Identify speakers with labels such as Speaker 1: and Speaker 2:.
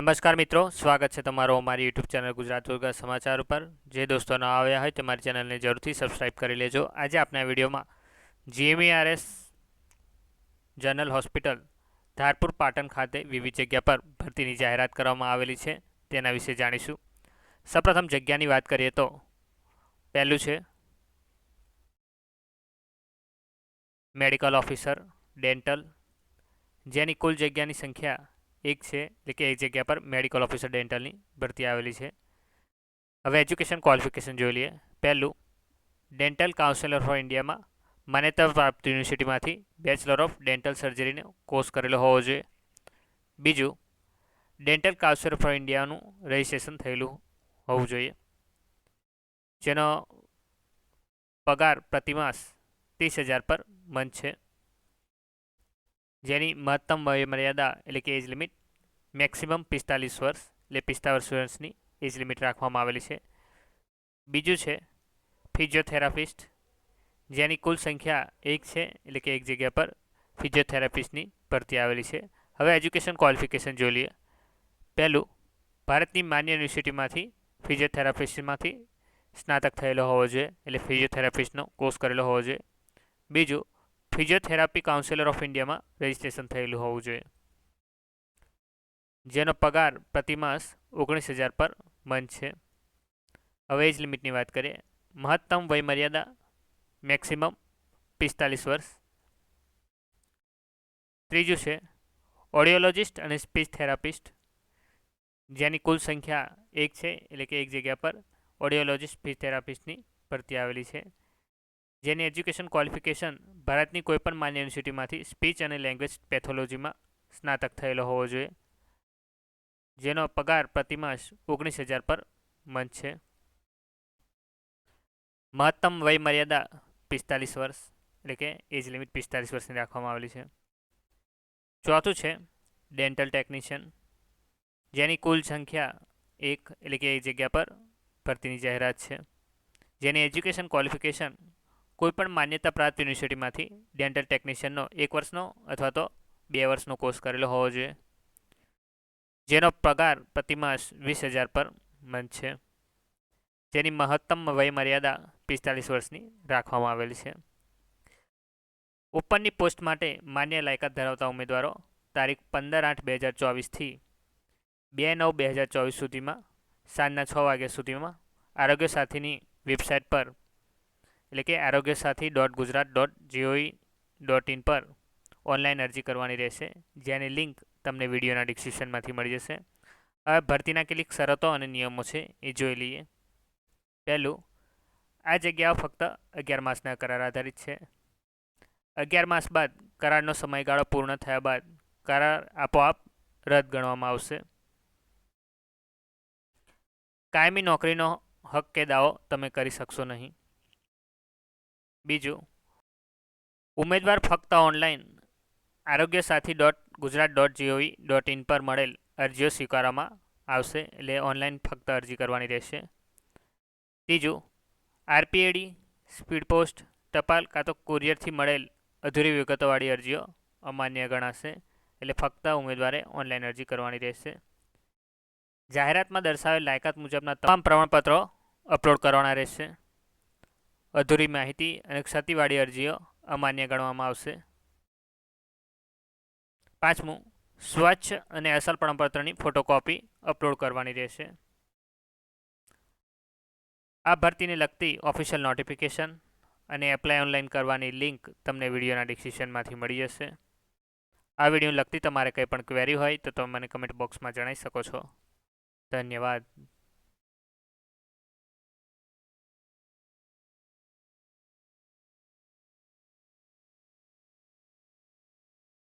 Speaker 1: નમસ્કાર મિત્રો, સ્વાગત છે તમારો અમારી યુટ્યુબ ચેનલ ગુજરાત દુર્ગા સમાચાર ઉપર. જે દોસ્તો ન આવ્યા હોય તે મારી ચેનલને જરૂરથી સબસ્ક્રાઇબ કરી લેજો. આજે આપણા વિડીયોમાં GMERS general hospital Dharpur Patan ખાતે વિવિધ જગ્યા પર ભરતીની જાહેરાત કરવામાં આવેલી છે. તેના વિશે જાણીશું. સૌપ્રથમ જગ્યાની વાત કરીએ તો પહેલું છે મેડિકલ ઓફિસર ડેન્ટલ જેની કુલ જગ્યાની સંખ્યા એક છે, એટલે કે એક જગ્યા પર મેડિકલ ઓફિસર ડેન્ટલની ભરતી આવેલી છે. હવે એજ્યુકેશન ક્વોલિફિકેશન જોઈ લઈએ. પહેલું ડેન્ટલ કાઉન્સેલર ફોર ઇન્ડિયામાં માન્યતા પ્રાપ્ત યુનિવર્સિટીમાંથી બેચલર ઓફ ડેન્ટલ સર્જરીનો કોર્સ કરેલો હોવો જોઈએ. બીજું ડેન્ટલ કાઉન્સેલર ફોર ઇન્ડિયાનું રજિસ્ટ્રેશન થયેલું હોવું જોઈએ. જેનો પગાર પ્રતિમાસ ત્રીસ હજાર પર મંથ છે. જેની મહત્તમ વય મર્યાદા એટલે કે એજ લિમિટ મેક્સિમમ પિસ્તાલીસ વર્ષ એટલે પિસ્તાલીસ વર્ષની એજ લિમિટ રાખવામાં આવેલી છે. બીજું છે ફિઝિયોથેરાપિસ્ટ જેની કુલ સંખ્યા એક છે એટલે કે એક જગ્યા પર ફિઝિયોથેરાપિસ્ટની ભરતી આવેલી છે. હવે એજ્યુકેશન ક્વોલિફિકેશન જોઈ લઈએ પહેલું, ભારતની માન્ય યુનિવર્સિટીમાંથી ફિઝિયોથેરાપિસ્ટમાંથી સ્નાતક થયેલો હોવો જોઈએ એટલે ફિઝિયોથેરાપિસ્ટનો કોર્સ કરેલો હોવો જોઈએ. બીજું ફિઝિયોથેરાપી કાઉન્સિલર ઓફ ઇન્ડિયામાં રજિસ્ટ્રેશન થયેલું હોવું જોઈએ. જેનો પગાર પ્રતિમાસ ઓગણીસ હજાર પર મંથ છે. હવે એજ લિમિટની વાત કરીએ. મહત્તમ વયમર્યાદા મેક્સિમમ પિસ્તાલીસ વર્ષ. ત્રીજું છે, ઓડિયોલોજિસ્ટ અને સ્પીચ થેરાપિસ્ટ. જેની કુલ સંખ્યા એક છે, એટલે કે એક જગ્યા પર ઓડિયોલોજિસ્ટ, સ્પીચ થેરાપિસ્ટની ભરતી આવેલી છે. જેની એજ્યુકેશન ક્વોલિફિકેશન ભારતની કોઈપણ માન્ય યુનિવર્સિટીમાંથી સ્પીચ અને લેંગ્વેજ પેથોલોજીમાં સ્નાતક થયેલો હોવો જોઈએ, જેનો પગાર પ્રતિમાસ ઓગણીસ હજાર પર મંથ છે. મહત્તમ વય મર્યાદા પિસ્તાલીસ વર્ષ, એટલે કે એજ લિમિટ પિસ્તાલીસ વર્ષની રાખવામાં આવેલી છે. ચોથું છે, ડેન્ટલ ટેકનિશિયન, જેની કુલ સંખ્યા એક, એટલે કે એક જગ્યા પર ભરતીની જાહેરાત છે. જેની એજ્યુકેશન ક્વોલિફિકેશન કોઈપણ માન્યતા પ્રાપ્ત યુનિવર્સિટીમાંથી ડેન્ટલ ટેકનિશિયનનો એક વર્ષનો અથવા તો બે વર્ષનો કોર્સ કરેલો હોવો જોઈએ, જેનો પગાર પ્રતિમાસ વીસ હજાર પર મંથ છે. જેની મહત્તમ વયમર્યાદા પિસ્તાલીસ વર્ષની રાખવામાં આવેલી છે. ઉપરની પોસ્ટ માટે માન્ય લાયકાત ધરાવતા ઉમેદવારો તારીખ પંદર આઠ બે હજાર ચોવીસથી બે નવ બે હજાર ચોવીસ સુધીમાં સાંજના છ વાગ્યા સુધીમાં આરોગ્ય સાથીની વેબસાઇટ પર એટલે કે Arogya Sathi dot Gujarat dot GOI dot in પર ઓનલાઈન અરજી કરવાની રહેશે, જેની લિંક તમને વિડીયોના ડિસ્ક્રિપ્શનમાંથી મળી જશે. હવે ભરતીના કેટલીક શરતો અને નિયમો છે, એ જોઈ લઈએ. પહેલું, આ જગ્યાઓ ફક્ત અગિયાર માસના કરાર આધારિત છે. અગિયાર માસ બાદ કરારનો સમયગાળો પૂર્ણ થયા બાદ કરાર આપોઆપ રદ ગણવામાં આવશે. કાયમી નોકરીનો હક કે દાવો તમે કરી શકશો નહીં. બીજું, ઉમેદવાર ફક્ત online Arogya Sathi dot Gujarat dot GOV dot in પર મળેલ અરજીઓ સ્વીકારવામાં આવશે એટલે ઓનલાઈન ફક્ત અરજી કરવાની રહેશે. ત્રીજું, આરપીએડી સ્પીડ પોસ્ટ ટપાલ કાં તો કુરિયરથી મળેલ અધૂરી વિગતોવાળી અરજીઓ અમાન્ય ગણાશે એટલે ફક્ત ઉમેદવારે ઓનલાઈન અરજી કરવાની રહેશે. જાહેરાતમાં દર્શાવેલ લાયકાત મુજબના તમામ પ્રમાણપત્રો અપલોડ કરવાના રહેશે. અધૂરી માહિતી અને ક્ષતિવાળી અરજીઓ અમાન્ય ગણવામાં આવશે. પાંચમું, સ્વચ્છ અને અસલ પ્રમાણપત્રની ફોટોકોપી અપલોડ કરવાની રહેશે. આ ભરતીને લગતી ઓફિશિયલ નોટિફિકેશન અને એપ્લાય ઓનલાઈન કરવાની લિંક તમને વિડીયોના ડિસ્ક્રિપ્શનમાંથી મળી જશે. આ વીડિયો લગતી તમારે કંઈ પણ ક્વેરી હોય તો તમે મને કમેન્ટ બોક્સમાં જણાવી શકો છો. ધન્યવાદ.